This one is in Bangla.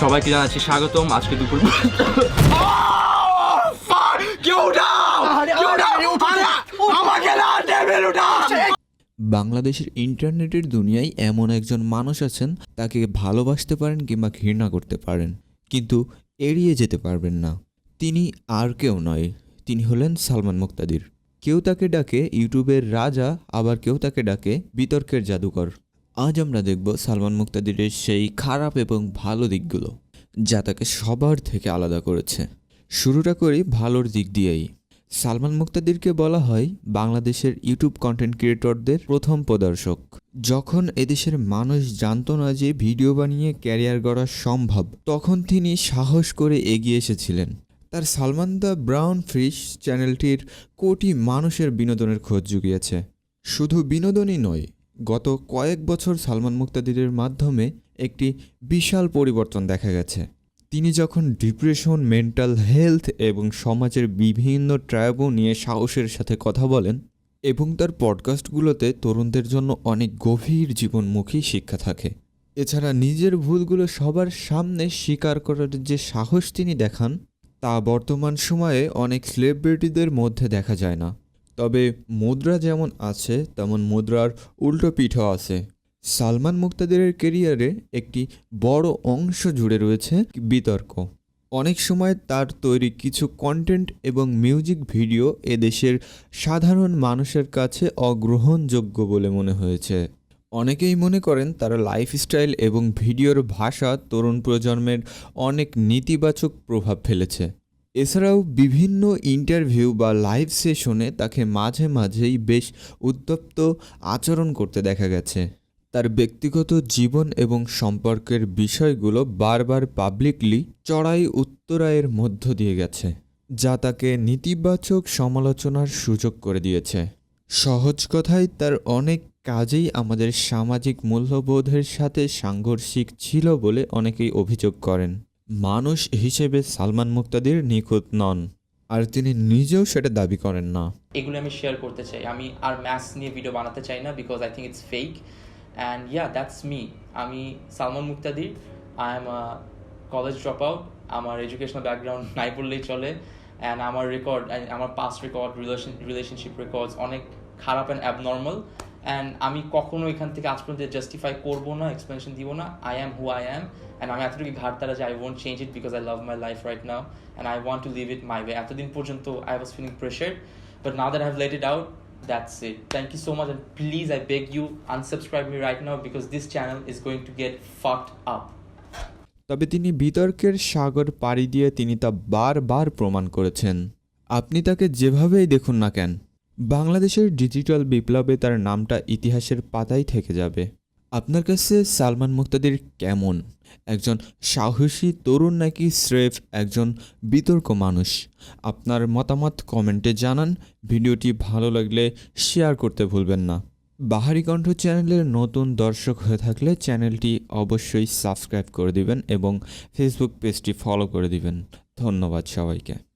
সবাইকে জানাচ্ছি স্বাগতম আজকে দুপুর উঠাও বাংলাদেশের ইন্টারনেটের দুনিয়ায় এমন একজন মানুষ আছেন তাকে ভালোবাসতে পারেন কিংবা ঘৃণা করতে পারেন কিন্তু এড়িয়ে যেতে পারবেন না। তিনি আর কেউ নয় তিনি হলেন সালমান মুক্তাদির। কেউ তাকে ডাকে ইউটিউবের রাজা আবার কেউ তাকে ডাকে বিতর্কের জাদুকর। আজ আমরা দেখব সালমান মুক্তাদিরের সেই খারাপ এবং ভালো দিকগুলো, যা তাকে সবার থেকে আলাদা করেছে। শুরুটা করি ভালোর দিক দিয়েই। সালমান মুক্তাদিরকে বলা হয় বাংলাদেশের ইউটিউব কন্টেন্ট ক্রিয়েটরদের প্রথম প্রদর্শক। যখন এদেশের মানুষ জানতো না যে ভিডিও বানিয়ে ক্যারিয়ার গড়া সম্ভব, তখন তিনি সাহস করে এগিয়ে এসেছিলেন। তার সালমান দ্য ব্রাউন ফিশ চ্যানেলটির কোটি মানুষের বিনোদনের খোঁজ জুগিয়েছে। শুধু বিনোদনই নয় গত কয়েক বছর সালমান মুক্তাদিরের মাধ্যমে একটি বিশাল পরিবর্তন দেখা গেছে। তিনি যখন ডিপ্রেশন, মেন্টাল হেলথ এবং সমাজের বিভিন্ন ট্রায়াবও নিয়ে সাহসের সাথে কথা বলেন এবং তার পডকাস্টগুলোতে তরুণদের জন্য অনেক গভীর জীবনমুখী শিক্ষা থাকে। এছাড়া নিজের ভুলগুলো সবার সামনে স্বীকার করার যে সাহস তিনি দেখান, তা বর্তমান সময়ে অনেক সেলিব্রিটিদের মধ্যে দেখা যায় না। তবে মুদ্রা যেমন আছে, তেমন মুদ্রার উল্টো পিঠও আছে। সালমান মুক্তাদিরের কেরিয়ারে একটি বড় অংশ জুড়ে রয়েছে বিতর্ক। অনেক সময় তার তৈরি কিছু কন্টেন্ট এবং মিউজিক ভিডিও এদেশের সাধারণ মানুষের কাছে অগ্রহণযোগ্য বলে মনে হয়েছে। অনেকেই মনে করেন তার লাইফস্টাইল এবং ভিডিওর ভাষা তরুণ প্রজন্মের অনেক নেতিবাচক প্রভাব ফেলেছে। এছাড়াও বিভিন্ন ইন্টারভিউ বা লাইভ সেশনে তাকে মাঝে মাঝেই বেশ উত্তপ্ত আচরণ করতে দেখা গেছে। তার ব্যক্তিগত জীবন এবং সম্পর্কের বিষয়গুলো বারবার পাবলিকলি চড়াই উত্তরায়ের মধ্য দিয়ে গেছে, যা তাকে নেতিবাচক সমালোচনার সুযোগ করে দিয়েছে। সহজ কথায়, তার অনেক কাজেই আমাদের সামাজিক মূল্যবোধের সাথে সাংঘর্ষিক ছিল বলে অনেকেই অভিযোগ করেন। মানুষ হিসেবে সালমান মুক্তাদির নিখুঁত নন, আর তিনি নিজেও সেটা দাবি করেন না। এগুলো আমি শেয়ার করতে চাই। আমি আর ম্যাথস নিয়ে ভিডিও বানাতে চাই না because I think it's fake and yeah that's me আমি Salman Muktadir I am college drop out আমার এডুকেশনাল ব্যাকগ্রাউন্ড নাই বললেই চলে। অ্যান্ড আমার রেকর্ড আমার past record relation relationship records অনেক খারাপ অ্যান্ড অ্যাবনর্মাল অ্যান্ড আমি কখনো এখান থেকে আজ পর্যন্ত জাস্টিফাই করব না এক্সপ্লেনেশন দিব না। I am who I am and আমি এতটুকু ঘাট তারা যে I won't change it because I love my life right now and I want to live it my way এতদিন পর্যন্ত I was feeling pressure But now that I have let it out, that's it. Thank you so much, and please, I beg you, unsubscribe me right now because this channel is going to get up তবে তিনি বিতর্কের সাগর পাড়ি দিয়ে তিনি তা বারবার প্রমাণ করেছেন। আপনি তাকে যেভাবেই দেখুন না কেন বাংলাদেশের ডিজিটাল বিপ্লবে তার নামটা ইতিহাসের পাতায় থেকে যাবে। আপনার কাছে সালমান মুক্তাদির কেমন? একজন সাহসী তরুণ নাকি স্রেফ একজন বিতর্ক মানুষ? আপনার মতামত কমেন্টে জানান। ভিডিওটি ভালো লাগলে শেয়ার করতে ভুলবেন না। বাহারি কণ্ঠ চ্যানেলের নতুন দর্শক হয়ে থাকলে চ্যানেলটি অবশ্যই সাবস্ক্রাইব করে দিবেন এবং ফেসবুক পেজটি ফলো করে দিবেন। ধন্যবাদ সবাইকে।